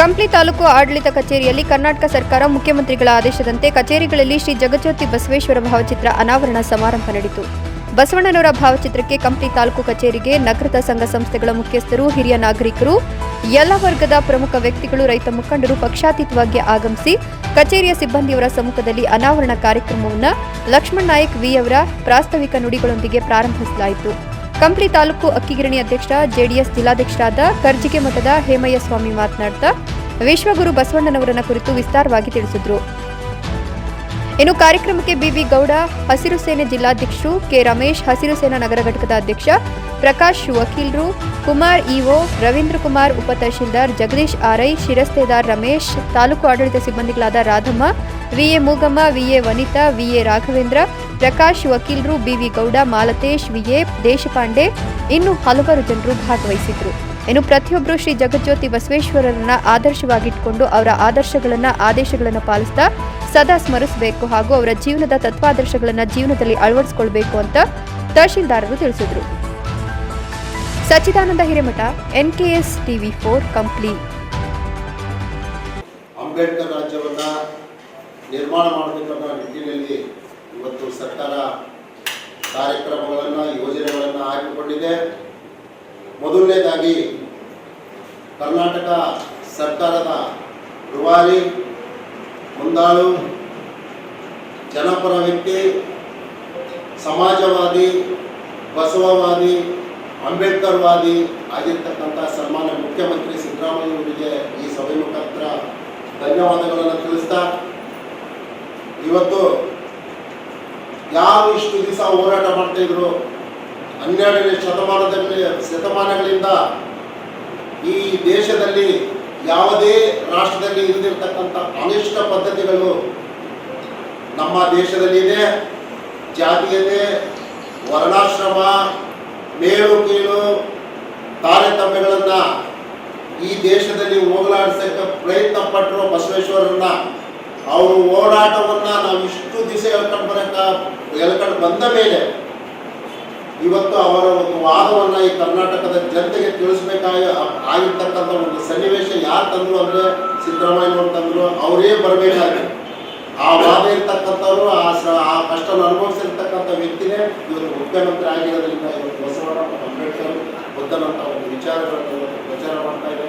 ಕಂಪ್ಲಿ ತಾಲೂಕು ಆಡಳಿತ ಕಚೇರಿಯಲ್ಲಿ ಕರ್ನಾಟಕ ಸರ್ಕಾರ ಮುಖ್ಯಮಂತ್ರಿಗಳ ಆದೇಶದಂತೆ ಕಚೇರಿಗಳಲ್ಲಿ ಶ್ರೀ ಜಗಜ್ಯೋತಿ ಬಸವೇಶ್ವರ ಭಾವಚಿತ್ರ ಅನಾವರಣ ಸಮಾರಂಭ ನಡೆಯಿತು. ಬಸವಣ್ಣನವರ ಭಾವಚಿತ್ರಕ್ಕೆ ಕಂಪ್ಲಿ ತಾಲೂಕು ಕಚೇರಿಗೆ ನಗರದ ಸಂಘ ಸಂಸ್ಥೆಗಳ ಮುಖ್ಯಸ್ಥರು, ಹಿರಿಯ ನಾಗರಿಕರು, ಎಲ್ಲ ವರ್ಗದ ಪ್ರಮುಖ ವ್ಯಕ್ತಿಗಳು, ರೈತ ಮುಖಂಡರು ಪಕ್ಷಾತೀತವಾಗಿ ಆಗಮಿಸಿ ಕಚೇರಿಯ ಸಿಬ್ಬಂದಿಯವರ ಸಮ್ಮುಖದಲ್ಲಿ ಅನಾವರಣ ಕಾರ್ಯಕ್ರಮವನ್ನು ಲಕ್ಷ್ಮಣ್ ನಾಯಕ್ ವಿ ಅವರ ಪ್ರಾಸ್ತಾವಿಕ ನುಡಿಗಳೊಂದಿಗೆ ಪ್ರಾರಂಭಿಸಲಾಯಿತು. ಕಂಪ್ಲಿ ತಾಲೂಕು ಅಕ್ಕಿಗಿರಣಿ ಅಧ್ಯಕ್ಷ, ಜೆಡಿಎಸ್ ಜಿಲ್ಲಾಧ್ಯಕ್ಷರಾದ ಕರ್ಜಿಗೆ ಮಠದ ಹೇಮಯ್ಯ ಸ್ವಾಮಿ ಮಾತನಾಡ್ತಾ ವಿಶ್ವಗುರು ಬಸವಣ್ಣನವರನ್ನ ಕುರಿತು ವಿಸ್ತಾರವಾಗಿ ತಿಳಿಸಿದ್ರು. ಇನ್ನು ಕಾರ್ಯಕ್ರಮಕ್ಕೆ ಬಿವಿ ಗೌಡ, ಹಸಿರು ಸೇನೆ ಜಿಲ್ಲಾಧ್ಯಕ್ಷರು ಕೆ ರಮೇಶ್, ಹಸಿರು ಸೇನಾ ನಗರ ಘಟಕದ ಅಧ್ಯಕ್ಷ ಪ್ರಕಾಶ್ ವಕೀಲರು, ಕುಮಾರ್ ಇಒ ರವೀಂದ್ರ ಕುಮಾರ್ ಉಪ ತಹಶೀಲ್ದಾರ್ ಜಗದೀಶ್ ಆರೈ, ಶಿರಸ್ತೇದಾರ್ ರಮೇಶ್, ತಾಲೂಕು ಆಡಳಿತ ಸಿಬ್ಬಂದಿಗಳಾದ Radhamma, VA Moogamma, VA Vanitha, VA Raghavendra, Prakash ವಕೀಲರು, ಬಿವಿ ಗೌಡ, ಮಾಲತೇಶ್, ವಿಎ ದೇಶಪಾಂಡೆ, ಇನ್ನು ಹಲವಾರು ಜನರು ಭಾಗವಹಿಸಿದ್ರು ಇನ್ನು ಪ್ರತಿಯೊಬ್ಬರು ಶ್ರೀ ಜಗಜ್ಯೋತಿ ಬಸವೇಶ್ವರರನ್ನ ಆದರ್ಶವಾಗಿಟ್ಟುಕೊಂಡು ಅವರ ಆದರ್ಶಗಳನ್ನ, ಆದೇಶಗಳನ್ನು ಪಾಲಿಸ್ತಾ ಸದಾ ಸ್ಮರಿಸಬೇಕು ಹಾಗೂ ಅವರ ಜೀವನದ ತತ್ವಾದರ್ಶಗಳನ್ನ ಜೀವನದಲ್ಲಿ ಅಳವಡಿಸಿಕೊಳ್ಬೇಕು ಅಂತ ತಹಶೀಲ್ದಾರರು ತಿಳಿಸಿದರು. Sachchidananda Hiremath, NKS TV four Kampli Ambedkar ರಾಜ್ಯವನ್ನು ನಿರ್ಮಾಣ ಮಾಡಬೇಕನ್ನೋ ನಿಟ್ಟಿನಲ್ಲಿ ಇವತ್ತು ಸರ್ಕಾರ ಕಾರ್ಯಕ್ರಮಗಳನ್ನು, ಯೋಜನೆಗಳನ್ನು ಹಾಕಿಕೊಂಡಿದೆ. ಮೊದಲನೇದಾಗಿ ಕರ್ನಾಟಕ ಸರ್ಕಾರದ ರೂವಾರಿ, ಮುಂದಾಳು, ಜನಪರ ವ್ಯಕ್ತಿ, ಸಮಾಜವಾದಿ, ಬಸವವಾದಿ, ಅಂಬೇಡ್ಕರ್ವಾದಿ ಆಗಿರ್ತಕ್ಕಂಥ ಸನ್ಮಾನ್ಯ ಮುಖ್ಯಮಂತ್ರಿ ಸಿದ್ದರಾಮಯ್ಯವರಿಗೆ ಈ ಸಭೆ ಮುಖಾಂತರ ಧನ್ಯವಾದಗಳನ್ನು ತಿಳಿಸ್ತಾ, ಇವತ್ತು ಯಾರು ಇಷ್ಟು ದಿವಸ ಹೋರಾಟ ಮಾಡ್ತಾ ಹನ್ನೆರಡನೇ ಶತಮಾನದಲ್ಲಿ, ಶತಮಾನಗಳಿಂದ ಈ ದೇಶದಲ್ಲಿ ಯಾವುದೇ ರಾಷ್ಟ್ರದಲ್ಲಿ ಇಲ್ಲದಿರ್ತಕ್ಕಂಥ ಅನಿಷ್ಟ ಪದ್ಧತಿಗಳು ನಮ್ಮ ದೇಶದಲ್ಲಿ ಇದೆ. ಜಾತೀಯತೆ, ವರ್ಣಾಶ್ರಮ, ಮೇಲು ಕೀಳು, ತಾರತಮ್ಯಗಳನ್ನು ಈ ದೇಶದಲ್ಲಿ ಹೋಗಲಾಡಿಸಕ್ಕೆ ಪ್ರಯತ್ನ ಪಟ್ಟರು ಬಸವೇಶ್ವರನ್ನ ಅವರು ಹೋರಾಟವನ್ನು ನಾವು ಇಷ್ಟು ದಿವಸ ಹೇಳ್ಕೊಂಡು ಬರಕ ಹೇಳ್ಕೊಂಡು ಬಂದ ಮೇಲೆ ಇವತ್ತು ಅವರ ಒಂದು ವಾದವನ್ನ ಈ ಕರ್ನಾಟಕದ ಜನತೆಗೆ ತಿಳಿಸ್ಬೇಕಾಗಿ ಆಗಿರ್ತಕ್ಕಂಥ ಒಂದು ಸನ್ನಿವೇಶ ಯಾರು ತಂದ್ರು ಅಂದ್ರೆ ಸಿದ್ದರಾಮಯ್ಯನವರು ತಂದ್ರು, ಅವರೇ ಬರಬೇಕಾಗಿ ಆ ವಾದ ಇರ್ತಕ್ಕಂಥವ್ರು, ಆ ಆ ಕಷ್ಟ ಅನುಭವಿಸಿರ್ತಕ್ಕಂಥ ವ್ಯಕ್ತಿನೇ ಇವತ್ತು ಮುಖ್ಯಮಂತ್ರಿ ಆಗಿರೋದ್ರಿಂದ ಇವತ್ತು ಬಸವಣ್ಣ ಮತ್ತು ಅಂಬೇಡ್ಕರ್ ಬುದ್ಧನಂತ ಒಂದು ವಿಚಾರಗಳನ್ನು ಇವತ್ತು ಪ್ರಚಾರ ಮಾಡ್ತಾ ಇದೆ.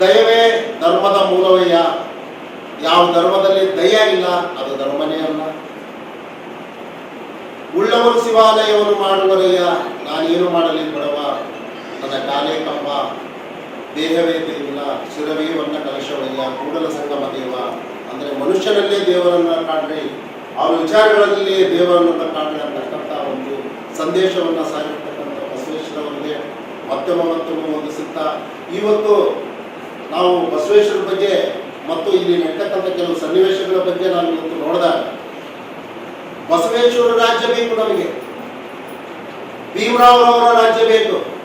ದಯವೇ ಧರ್ಮದ ಮೂಲವಯ್ಯ. ಯಾವ ಧರ್ಮದಲ್ಲಿ ದಯ ಇಲ್ಲ ಅದು ಧರ್ಮನೇ. ಉಳ್ಳವರು ಶಿವಾಲಯವನ್ನು ಮಾಡುವರಯ್ಯ ನಾನೇನು ಮಾಡಲಿ ಬಡವ ನನ್ನ ಕಾಲೇ ಕಂಬ. ದೇಹವೇ ದೇವಿಲ್ಲ ಶಿರವೇ ವನ್ನ ಕಲಶವಯ್ಯ ಕೂಡಲ ಸಂಗಮ ದೇವ. ಅಂದರೆ ಮನುಷ್ಯನಲ್ಲೇ ದೇವರನ್ನ ಕಾಣ್ರಿ. ಅವ್ರ ವಿಚಾರಗಳಲ್ಲಿ ದೇವರನ್ನು ಕಾಣ್ರಿ ಅಂತಕ್ಕಂಥ ಒಂದು ಸಂದೇಶವನ್ನ ಸಾರಿರ್ತಕ್ಕಂಥ ಬಸವೇಶ್ವರವರಿಗೆ ಮತ್ತೊಮ್ಮೆ ಒಂದು ಇವತ್ತು ನಾವು ಬಸವೇಶ್ವರ ಬಗ್ಗೆ ಮತ್ತು ಇಲ್ಲಿ ನೆಟ್ಟಕ್ಕಂಥ ಕೆಲವು ಸನ್ನಿವೇಶಗಳ ಬಗ್ಗೆ ನಾನು ಇವತ್ತು ನೋಡಿದಾಗ ಬಸವೇಶ್ವರ ರಾಜ್ಯ ಬೇಕು ನಮಗೆ. ಭೀಮರಾವ್ರವರ ರಾಜ್ಯ ಬೇಕು.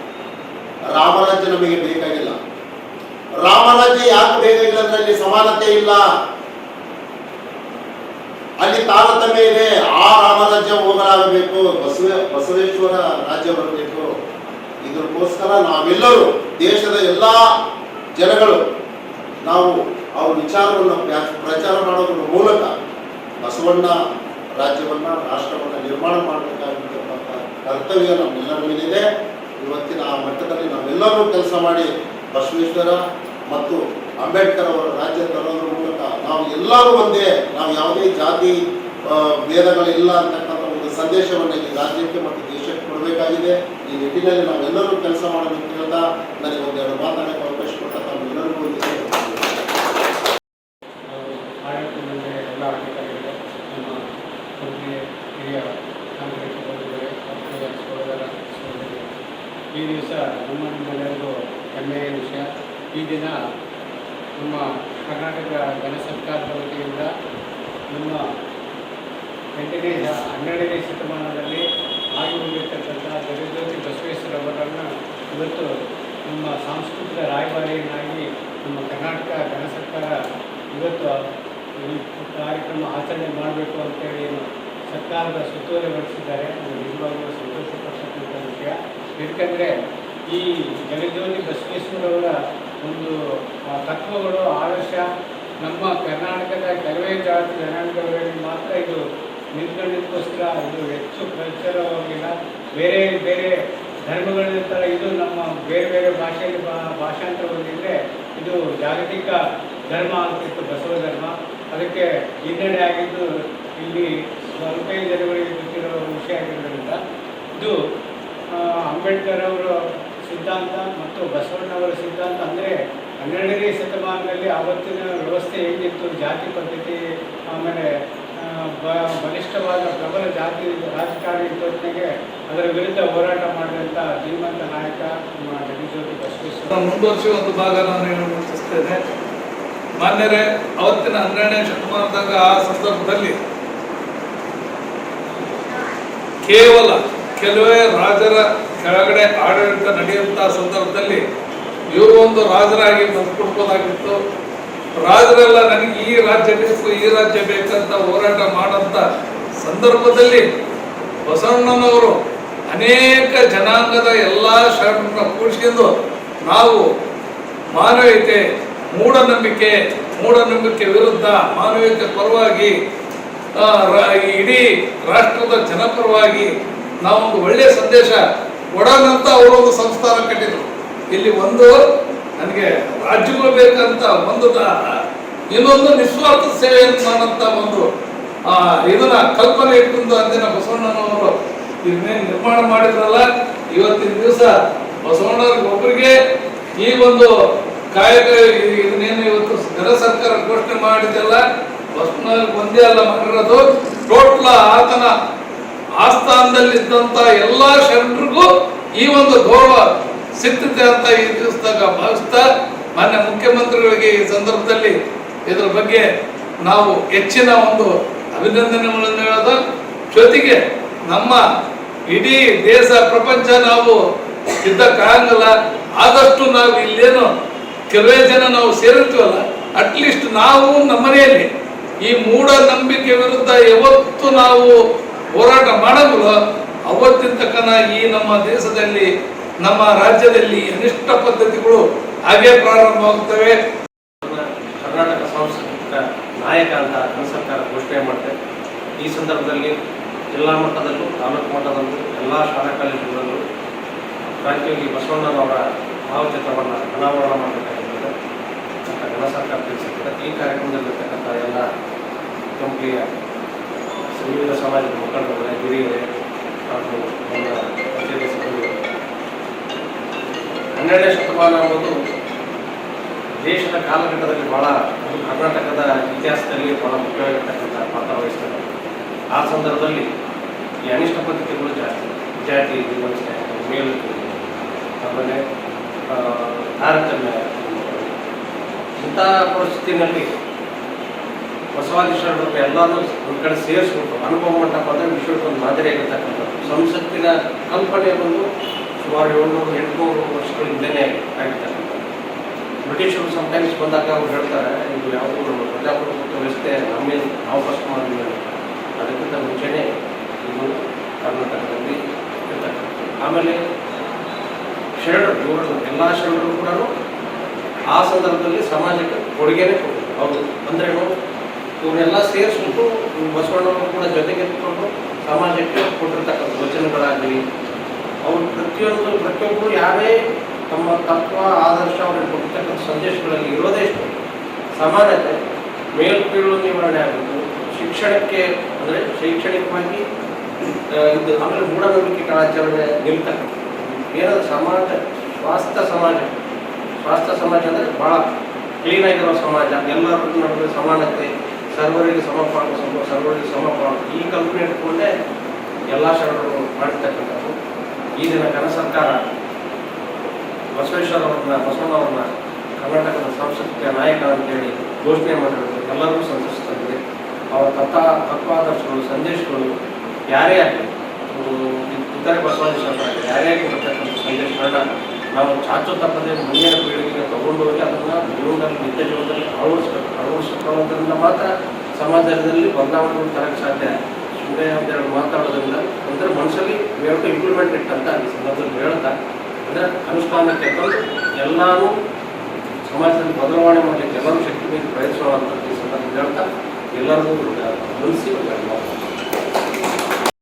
ರಾಮರಾಜ್ಯ ನಮಗೆ ಬೇಕಾಗಿಲ್ಲ. ರಾಮರಾಜ್ಯ ಯಾಕೆ ಬೇಕಾಗಿಲ್ಲ ಅಂದ್ರೆ ಅಲ್ಲಿ ಸಮಾನತೆ ಇಲ್ಲ. ಅಲ್ಲಿ ತಾರತಮ್ಯ ಇದೆ ಆ ರಾಮರಾಜ್ಯ ಹೋಗಲಾಗಬೇಕು. ಬಸವೇ, ಬಸವೇಶ್ವರ ರಾಜ್ಯ ಬರಬೇಕು. ಇದಕ್ಕೋಸ್ಕರ ನಾವೆಲ್ಲರೂ ದೇಶದ ಎಲ್ಲಾ ಜನಗಳು ನಾವು ಅವ್ರ ವಿಚಾರವನ್ನು ಪ್ರಚಾರ ಮಾಡೋದ್ರ ಮೂಲಕ ಬಸವಣ್ಣ ರಾಜ್ಯವನ್ನ, ರಾಷ್ಟ್ರವನ್ನ ನಿರ್ಮಾಣ ಮಾಡಬೇಕಾಗಿರ್ತಕ್ಕಂಥ ಕರ್ತವ್ಯ ನಮ್ಮೆಲ್ಲರ ಮೇಲಿದೆ. ಇವತ್ತಿನ ಆ ಮಟ್ಟದಲ್ಲಿ ನಾವೆಲ್ಲರೂ ಕೆಲಸ ಮಾಡಿ ಬಸವೇಶ್ವರ ಮತ್ತು ಅಂಬೇಡ್ಕರ್ ಅವರ ರಾಜ್ಯ ತರೋದ್ರ ಮೂಲಕ ನಾವು ಎಲ್ಲರೂ ಒಂದೇ, ನಾವು ಯಾವುದೇ ಜಾತಿ ಭೇದಗಳಿಲ್ಲ ಅಂತಕ್ಕಂಥ ಒಂದು ಸಂದೇಶವನ್ನು ಈ ರಾಜ್ಯಕ್ಕೆ ಮತ್ತು ದೇಶಕ್ಕೆ ಕೊಡಬೇಕಾಗಿದೆ. ಈ ನಿಟ್ಟಿನಲ್ಲಿ ನಾವೆಲ್ಲರೂ ಕೆಲಸ ಮಾಡಬೇಕು ಹೇಳ್ತಾ ನನಗೆ ಒಂದೆರಡು ಮಾತಾಡೋಕ್ಕೆ ಅವಕಾಶ ಕೊಟ್ಟ ತಮ್ಮೆಲ್ಲರಿಗೂ ಒಂದು ಆಡಳಿತ ಮಂಡಳಿ ಎಲ್ಲ ಅಧಿಕಾರಿಗಳು ನಮ್ಮ ಕಂಪನಿಯ ಹಿರಿಯ ನಾಗರಿಕ ಬಂಧುಗಳೇ ಆತ್ಮೀಯ ಸಹೋದರ ಸಹೋದರಿ ಈ ದಿವಸ ನಮ್ಮ ನಿಮ್ಮೆಲ್ಲರಿಗೂ ಹೆಮ್ಮೆಯ ವಿಷಯ ಈ ದಿನ ನಮ್ಮ ಕರ್ನಾಟಕ ಗಣ ಸರ್ಕಾರದ ವತಿಯಿಂದ ನಮ್ಮ ಎಂಟನೇ ಹನ್ನೆರಡನೇ ಶತಮಾನದಲ್ಲಿ ಆಗಿ ಹೋಗಿರ್ತಕ್ಕಂಥ ಜಗಜ್ಯೋತಿ ಬಸವೇಶ್ವರವರನ್ನು ಇವತ್ತು ನಮ್ಮ ಸಾಂಸ್ಕೃತಿಕ ರಾಯಭಾರಿಯನ್ನಾಗಿ ನಮ್ಮ ಕರ್ನಾಟಕ ಗಣ ಸರ್ಕಾರ ಇವತ್ತು ಈ ಕಾರ್ಯಕ್ರಮ ಆಚರಣೆ ಮಾಡಬೇಕು ಅಂತೇಳಿ ಏನು ಸರ್ಕಾರದ ಸುತ್ತೋಲೆ ಹೊರಡಿಸಿದ್ದಾರೆ. ಅದು ನಿಜವಾಗ್ಲೂ ಸಂತೋಷ ಪಡ್ತಕ್ಕಂಥ ವಿಷಯ. ಏಕೆಂದರೆ ಈ ಜಗಜ್ಯೋತಿ ಬಸವೇಶ್ವರವರ ಒಂದು ತತ್ವಗಳು ಆದರ್ಶ. ನಮ್ಮ ಕರ್ನಾಟಕದ ಕೆಲವೇ ಜಾತಿ ಜನಾಂಗಗಳಲ್ಲಿ ಮಾತ್ರ ಇದು ನಿಂತ್ಕೊಂಡಿದ್ದಕ್ಕೋಸ್ಕರ ಇದು ಹೆಚ್ಚು ಪ್ರಚಾರವಾಗಿಲ್ಲ. ಬೇರೆ ಬೇರೆ ಧರ್ಮಗಳ ಇದು ನಮ್ಮ ಬೇರೆ ಬೇರೆ ಭಾಷೆಯಲ್ಲಿ ಭಾಷಾಂತರ ಇದು ಜಾಗತಿಕ ಧರ್ಮ ಆಗ್ತಿತ್ತು ಬಸವ ಧರ್ಮ. ಅದಕ್ಕೆ ಹಿನ್ನಡೆ ಆಗಿದ್ದು ಇಲ್ಲಿ ಸ್ವಲ್ಪ ಜನಗಳಿಗೆ ಗೊತ್ತಿರೋ ವಿಷಯ ಆಗಿರೋದ್ರಿಂದ ಇದು ಅಂಬೇಡ್ಕರ್ ಅವರ ಸಿದ್ಧಾಂತ ಮತ್ತು ಬಸವಣ್ಣವರ ಸಿದ್ಧಾಂತ ಅಂದರೆ ಹನ್ನೆರಡನೇ ಶತಮಾನದಲ್ಲಿ ಆವತ್ತಿನ ವ್ಯವಸ್ಥೆ ಹೇಗಿತ್ತು? ಜಾತಿ ಪದ್ಧತಿ, ಆಮೇಲೆ ಬ- ಬಲಿಷ್ಠವಾದ ಪ್ರಬಲ ಜಾತಿ ರಾಜಕಾರಣಿ ಇದ್ದೊತ್ತಿಗೆ ಅದರ ವಿರುದ್ಧ ಹೋರಾಟ ಮಾಡಿದಂಥ ಧೀಮಂತ ನಾಯಕ ನಮ್ಮ ಜಗಜ್ಯೋತಿ ಬಸವೇಶ್ವರ. ಮುಂದುವರಿಸಿ ಒಂದು ಭಾಗ ನಾನು ಮುಗಿಸ್ತೇನೆ ಮಾನ್ಯರೇ ಅವತ್ತಿನ ಹನ್ನೆರಡನೇ ಶತಮಾನದಾಗ ಆ ಸಂದರ್ಭದಲ್ಲಿ ಕೇವಲ ಕೆಲವೇ ರಾಜರ ಕೆಳಗಡೆ ಆಡಳಿತ ನಡೆಯುವಂಥ ಸಂದರ್ಭದಲ್ಲಿ ಇವರು ಒಂದು ರಾಜರಾಗಿ ಕುಟುಂಬದಾಗಿತ್ತು ರಾಜರೆಲ್ಲ ನನಗೆ ಈ ರಾಜ್ಯ ಬೇಕು, ಈ ರಾಜ್ಯ ಬೇಕಂತ ಹೋರಾಟ ಮಾಡಂತ ಸಂದರ್ಭದಲ್ಲಿ ಬಸವಣ್ಣನವರು ಅನೇಕ ಜನಾಂಗದ ಎಲ್ಲ ಶರಣರನ್ನ ಕೂಡಿಸಿಕೊಂಡು ನಾವು ಮಾನವೀಯತೆ, ಮೂಢನಂಬಿಕೆ ಮೂಢನಂಬಿಕೆ ವಿರುದ್ಧ ಮಾನವೀಯತೆ ಪರವಾಗಿ ಇಡೀ ರಾಷ್ಟ್ರದ ಜನಪರವಾಗಿ ನಾವೊಂದು ಒಳ್ಳೆಯ ಸಂದೇಶ ಕೊಡೋಣಂತ ಅವರೊಂದು ಸಂಸ್ಥಾನ ಕಟ್ಟಿದ್ರು. ಇಲ್ಲಿ ಒಂದು ನನಗೆ ರಾಜ್ಯಗಳು ಬೇಕಂತ ಒಂದು ಇನ್ನೊಂದು ನಿಸ್ವಾರ್ಥ ಸೇವೆಯನ್ನು ಮಾಡಂತ ಒಂದು ಇದನ್ನ ಕಲ್ಪನೆ ಇಟ್ಕೊಂಡು ಅಂದಿನ ಬಸವಣ್ಣನವರು ಇದನ್ನೇ ನಿರ್ಮಾಣ ಮಾಡಿದ್ರಲ್ಲ, ಇವತ್ತಿನ ದಿವಸ ಬಸವಣ್ಣವ್ರಿಗೊಬ್ಬರಿಗೆ ಈ ಒಂದು ಕಾಯಕ ಇದನ್ನೇನು ಇವತ್ತು ಜನ ಸರ್ಕಾರ ಘೋಷಣೆ ಮಾಡಿದೆಲ್ಲ ಬಸವಣ್ಣವ್ರಿಗೆ ಒಂದೇ ಅಲ್ಲ ಮಾಡಿರೋದು. ಟೋಟ್ಲ ಆತನ ಆಸ್ಥಾನದಲ್ಲಿದ್ದಂತ ಎಲ್ಲಾ ಶರಣರಿಗೂ ಈ ಒಂದು ಗೌರವ ಸಿಕ್ತಿದೆ ಅಂತ ಈ ದಿವಸದಾಗ ಭಾವಿಸ್ತಾ ಮಾನ್ಯ ಮುಖ್ಯಮಂತ್ರಿಗಳಿಗೆ ಈ ಸಂದರ್ಭದಲ್ಲಿ ಇದರ ಬಗ್ಗೆ ನಾವು ಹೆಚ್ಚಿನ ಒಂದು ಅಭಿನಂದನೆಗಳನ್ನು ಹೇಳೋದು. ಜೊತೆಗೆ ನಮ್ಮ ಇಡೀ ದೇಶ, ಪ್ರಪಂಚ ನಾವು ಇದ್ದಕ್ಕಾಗಲ್ಲ ಆದಷ್ಟು ನಾವು ಇಲ್ಲೇನು ಕೆಲವೇ ಜನ ನಾವು ಸೇರುತ್ತೀವಲ್ಲ ಅಟ್ಲೀಸ್ಟ್ ನಾವು ನಮ್ಮನೆಯಲ್ಲಿ ಈ ಮೂಢ ನಂಬಿಕೆ ವಿರುದ್ಧ ಯಾವತ್ತು ನಾವು ಹೋರಾಟ ಮಾಡಲು ಅವತ್ತಿನ ಈ ನಮ್ಮ ದೇಶದಲ್ಲಿ, ನಮ್ಮ ರಾಜ್ಯದಲ್ಲಿ ಅನಿಷ್ಟ ಪದ್ಧತಿಗಳು ಹಾಗೆ ಪ್ರಾರಂಭವಾಗುತ್ತವೆ. ಕರ್ನಾಟಕ ಸಾಂಸ್ಕೃತಿಕ ನಾಯಕ ಅಂತ ಸರ್ಕಾರ ಘೋಷಣೆ ಮಾಡುತ್ತೆ ಈ ಸಂದರ್ಭದಲ್ಲಿ ಜಿಲ್ಲಾ ಮಟ್ಟದಲ್ಲೂ, ತಾಲೂಕು ಮಟ್ಟದಲ್ಲೂ ಎಲ್ಲ ಶಾಲಾ ಕಾಲೇಜುಗಳಲ್ಲೂ ಕ್ರಾಂತಿಯೋಗಿ ಬಸವಣ್ಣನವರ ಭಾವಚಿತ್ರವನ್ನು ಅನಾವರಣ ಮಾಡಬೇಕಾಗಿರ್ತದೆ ಅಂತ ಕೇಂದ್ರ ಸರ್ಕಾರ ಈ ಕಾರ್ಯಕ್ರಮದಲ್ಲಿರ್ತಕ್ಕಂಥ ಎಲ್ಲ ಕಂಪ್ನಿಯ ವಿವಿಧ ಸಮಾಜದ ಮುಖಂಡರುಗಳೇ, ಹಿರಿಯರೇ, ಹಾಗೂ ನಮ್ಮ ಹನ್ನೆರಡನೇ ಶತಮಾನ ಅನ್ನೋದು ದೇಶದ ಕಾಲಘಟ್ಟದಲ್ಲಿ ಒಂದು ಕರ್ನಾಟಕದ ಇತಿಹಾಸದಲ್ಲಿ ಬಹಳ ಮುಖ್ಯವಾಗಿರ್ತಕ್ಕಂಥ ಪಾತ್ರ ವಹಿಸ್ತಾರೆ ಆ ಸಂದರ್ಭದಲ್ಲಿ ಈ ಅನಿಷ್ಟ ಪದ್ಧತಿಗಳು ಜಾಸ್ತಿ. ಜಾತಿ ವಿಮರ್ಶೆ ಮೇಲು ಆಮೇಲೆ ತಾರತಮ್ಯ ಇಂಥ ಪರಿಸ್ಥಿತಿನಲ್ಲಿ ಬಸವಾದಿ ಶರಣರು ಎಲ್ಲರೂ ಒಂದು ಕಡೆ ಸೇರಿಸ್ಬಿಟ್ಟು ಅನುಭವ ಮಂಟಪ ಅಂದರೆ ವಿಶ್ವಕ್ಕೆ ಒಂದು ಮಾದರಿಯಾಗಿರ್ತಕ್ಕಂಥದ್ದು ಸಂಸತ್ತಿನ ಕಲ್ಪನೆ ಬಂದು ಸುಮಾರು ಏಳ್ನೂರು, ಎಂಟುನೂರು ವರ್ಷಗಳ ಆಗಿರ್ತಕ್ಕಂಥದ್ದು. ಬ್ರಿಟಿಷರು ಸಮಟೈಮ್ಸ್ ಬಂದಾಗ ಅವ್ರು ಹೇಳ್ತಾರೆ, ಇದು ಯಾವುದೂ ಪ್ರಜಾಪ್ರಭುತ್ವ ವ್ಯವಸ್ಥೆ ನಮ್ಮೇಲೆ ನಾವು ಫಸ್ಟ್ ಮಾಡಿದ್ವಿ ಅದಕ್ಕಿಂತ ಮುಂಚೆನೇ ಇದು ಕರ್ನಾಟಕದಲ್ಲಿ ಇರ್ತಕ್ಕಂಥದ್ದು. ಆಮೇಲೆ ಶರಣರು ಇವರು ಎಲ್ಲ ಶರಣರು ಕೂಡ ಆ ಸಂದರ್ಭದಲ್ಲಿ ಸಮಾಜಕ್ಕೆ ಕೊಡುಗೆನೇ ಹೌದು. ಅಂದ್ರೆ ಇವನ್ನೆಲ್ಲ ಸೇರಿಸ್ಬಿಟ್ಟು ಬಸವಣ್ಣವರು ಕೂಡ ಜೊತೆಗೆ ಇಟ್ಕೊಂಡು ಸಮಾಜಕ್ಕೆ ಕೊಟ್ಟಿರ್ತಕ್ಕಂಥ ವಚನಗಳಾಗಲಿ, ಅವ್ರು ಪ್ರತಿಯೊಂದು ಪ್ರತಿಯೊಬ್ಬರು ಯಾರೇ ತಮ್ಮ ತತ್ವ, ಆದರ್ಶ ಅವ್ರಿಗೆ ಕೊಟ್ಟಿರ್ತಕ್ಕಂಥ ಸಂದೇಶಗಳಲ್ಲಿ ಇರೋದೇ ಇಷ್ಟು. ಸಮಾನತೆ ಮೇಲ್ಕೀಳು ನಿವಾರಣೆ ಆಗಬೇಕು, ಶಿಕ್ಷಣಕ್ಕೆ ಅಂದರೆ ಶೈಕ್ಷಣಿಕವಾಗಿ ಇದು ಆಮೇಲೆ ಮೂಢನಂಬಿಕೆ ಕಾರ್ಯಾಚರಣೆ ನಿಲ್ತಕ್ಕಂಥ. ಏನಾದ್ರು ಸಮಾಜ ಸ್ವಾಸ್ಥ್ಯ ಸಮಾಜ? ಸ್ವಾಸ್ಥ್ಯ ಸಮಾಜ ಅಂದರೆ ಭಾಳ ಕ್ಲೀನಾಗಿರೋ ಸಮಾಜ ಎಲ್ಲರ ನಡುವೆ ಸಮಾನತೆ ಸರ್ವರಿಗೆ ಸಮರ್ಪಣ ಸಮ ಸರ್ವರಿಗೆ ಸಮರ್ಪಣ. ಈ ಕಲ್ಪನೆ ಇಟ್ಕೊಂಡೇ ಎಲ್ಲ ಶರಣರು ಮಾಡಿರ್ತಕ್ಕಂಥದ್ದು. ಈ ದಿನ ಕನ್ನಡ ಸರ್ಕಾರ ಬಸವೇಶ್ವರ ಅವರನ್ನ ಬಸವಣ್ಣವ್ರನ್ನ ಕರ್ನಾಟಕದ ಸಾಂಸ್ಕೃತಿಕ ನಾಯಕ ಅಂತೇಳಿ ಘೋಷಣೆ ಮಾಡಿರೋದು ಎಲ್ಲರಿಗೂ ಸಂತೋಷಿಸ್ತದೆ ಅವರ ತತ್ವ, ತತ್ವಾದರ್ಶಗಳು, ಸಂದೇಶಗಳು ಯಾರೇ ಆಗಲಿ ಇತರೆ ಬಸವಣ್ಣ ಯಾರೇ ಆಗಿ ಬರ್ತಕ್ಕಂಥ ಸಂದೇಶಗಳನ್ನ ನಾವು ಚಾಚು ತಪ್ಪದೆ ಮುಂದಿನ ಪೀಳಿಗೆಗೆ ತಗೊಂಡು ಹೋಗಿ ಅದನ್ನು ಜೀವನದಲ್ಲಿ ನಿತ್ಯ ಜೀವನದಲ್ಲಿ ಅಳವಡಿಸ್ಬೇಕು. ಅಳವಡಿಸ್ಕೊಳ್ಳೋದ್ರಿಂದ ಮಾತ್ರ ಸಮಾಜದಲ್ಲಿ ಬದಲಾವಣೆಗಳು ತರಕ್ಕೆ ಸಾಧ್ಯ. ಸುಮ್ಮನೆ ಒಂದೆರಡು ಮಾತಾಡೋದ್ರಿಂದ ಅಂದರೆ ಮನಸ್ಸಲ್ಲಿ ಹೇಳ್ತಾ ಇಂಪ್ಲಿಮೆಂಟ್ ಇಟ್ಟಂತ ಈ ಸಂದರ್ಭದಲ್ಲಿ ಹೇಳ್ತಾ ಅಂದರೆ ಅನುಷ್ಠಾನಕ್ಕೆ ತಂದು ಎಲ್ಲರೂ ಸಮಾಜದಲ್ಲಿ ಬದಲಾವಣೆ ಮಾಡಲಿಕ್ಕೆ ಎಲ್ಲರೂ ಶಕ್ತಿ ಮೇಲೆ ಪ್ರಯತ್ನ ಅಂತ ಈ ಸಂದರ್ಭದಲ್ಲಿ ಹೇಳ್ತಾ ಎಲ್ಲರಿಗೂ ಮನಸ್ಸಿ